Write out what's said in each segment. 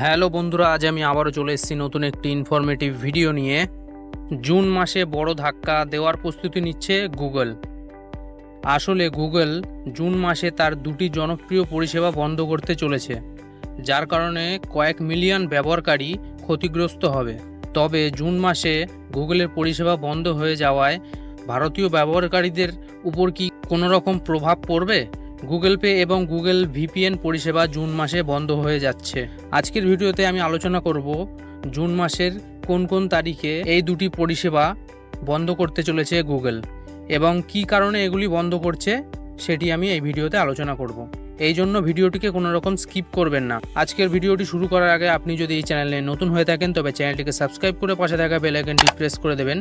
Hello বন্ধুরা, আজ আমি আবারও চলে এসেছি নতুন একটি ইনফরমেটিভ ভিডিও নিয়ে। জুন মাসে বড় ধাক্কা দেওয়ার প্রস্তুতি নিচ্ছে গুগল। আসলে গুগল জুন মাসে তার দুটি জনপ্রিয় পরিষেবা বন্ধ করতে চলেছে, যার কারণে কয়েক মিলিয়ন ব্যবহারকারী ক্ষতিগ্রস্ত হবে। তবে জুন মাসে গুগলের পরিষেবা বন্ধ হয়ে যাওয়ায় ভারতীয় ব্যবহারকারীদের উপর কি কোনো রকম প্রভাব পড়বে? গুগল পে এবং গুগল ভিপিএন পরিষেবা জুন মাসে বন্ধ হয়ে যাচ্ছে। আজকের ভিডিওতে আমি আলোচনা করব জুন মাসের কোন কোন তারিখে এই দুটি পরিষেবা বন্ধ করতে চলেছে গুগল এবং কি কারণে এগুলি বন্ধ করছে সেটি আমি এই ভিডিওতে আলোচনা করব। এই জন্য ভিডিওটিকে কোনো রকম স্কিপ করবেন না। আজকের ভিডিওটি শুরু করার আগে আপনি যদি এই চ্যানেলে নতুন হয়ে থাকেন, তবে চ্যানেলটিকে সাবস্ক্রাইব করে পাশে থাকা বেল আইকনটি প্রেস করে দেবেন,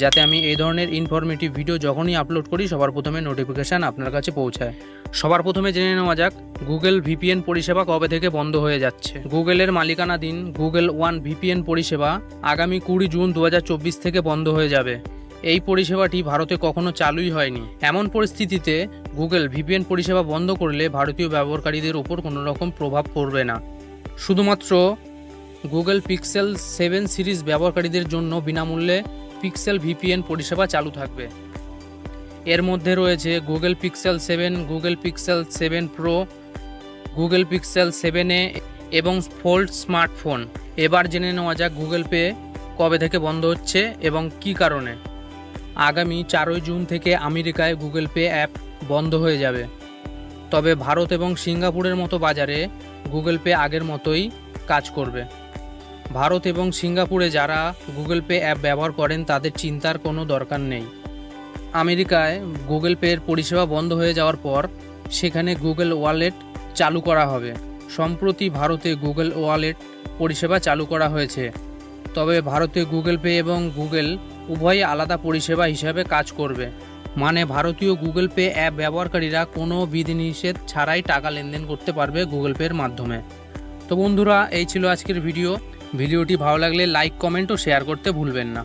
যাতে আমি এই ধরনের ইনফরমেটিভ ভিডিও যখনই আপলোড করি, সবার প্রথমে নোটিফিকেশান আপনার কাছে পৌঁছায়। সবার প্রথমে জেনে নেওয়া যাক গুগল ভিপিএন পরিষেবা কবে থেকে বন্ধ হয়ে যাচ্ছে। গুগলের মালিকানাধীন গুগল ওয়ান ভিপিএন পরিষেবা আগামী কুড়ি জুন দু হাজার চব্বিশ থেকে বন্ধ হয়ে যাবে। এই পরিষেবাটি ভারতে কখনো চালুই হয়নি। এমন পরিস্থিতিতে গুগল ভিপিএন পরিষেবা বন্ধ করলে ভারতীয় ব্যবহারকারীদের ওপর কোনো রকম প্রভাব পড়বে না। শুধুমাত্র গুগল পিক্সেল সেভেন সিরিজ ব্যবহারকারীদের জন্য বিনামূল্যে পিক্সেল ভিপিএন পরিষেবা চালু থাকবে। এর মধ্যে রয়েছে Google pixel seven, Google pixel seven pro, Google pixel seven A এবং ফোল্ড স্মার্টফোন। এবার জেনে নেওয়া যাক গুগল পে কবে থেকে বন্ধ হচ্ছে এবং কি কারণে। আগামী চারই জুন থেকে আমেরিকায় গুগল পে অ্যাপ বন্ধ হয়ে যাবে। তবে ভারত এবং সিঙ্গাপুরের মতো বাজারে গুগল পে আগের মতোই কাজ করবে। ভারত এবং সিঙ্গাপুরে যারা গুগল পে অ্যাপ ব্যবহার করেন, তাদের চিন্তার কোনো দরকার নেই। আমেরিকায় গুগল পের পরিষেবা বন্ধ হয়ে যাওয়ার পর সেখানে গুগল ওয়ালেট চালু করা হবে। সম্প্রতি ভারতে গুগল ওয়ালেট পরিষেবা চালু করা হয়েছে। তবে ভারতে গুগল পে এবং গুগল উভয়ই আলাদা পরিষেবা হিসাবে কাজ করবে। মানে ভারতীয় গুগল পে অ্যাপ ব্যবহারকারীরা কোনো বিধিনিষেধ ছাড়াই টাকা লেনদেন করতে পারবে গুগল পের মাধ্যমে। তো বন্ধুরা, এই ছিল আজকের ভিডিও। ভিডিওটি ভালো লাগলে লাইক, কমেন্ট ও শেয়ার করতে ভুলবেন না।